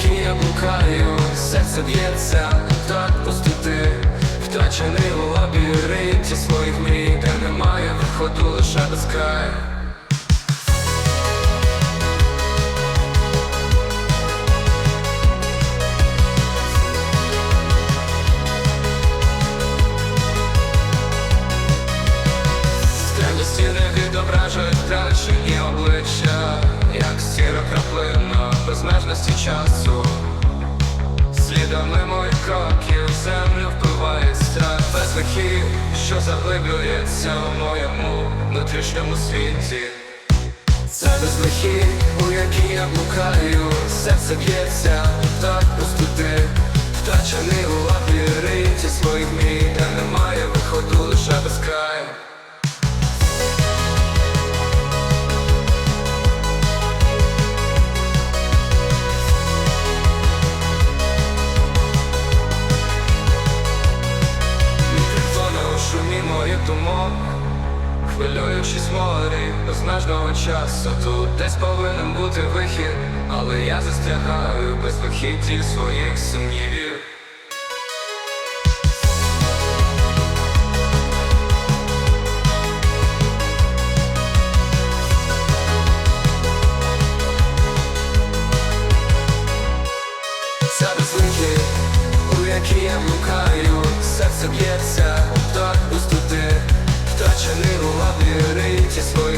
я блукаю, серце б'ється, так пустоти, втрачений у лабіринті своїх мрій, де немає виходу лише без краю. Безмежності часу. Слідами моїх кроків землю впливає страх без вихід, що заглиблюється у моєму внутрішньому світі. Це без вихід, у якій я блукаю, серце б'ється, так пустоти, втрачений у лабіринті своїх мрій, де немає виходу лише без краю. Думок Хвилюючись морі безмежного часу Тут десь повинен бути вихід Але я застрягаю без вихідів своїх сумнівів. Це без у якій я блукаю Серце б'ється, Зречений у лабіринті своїх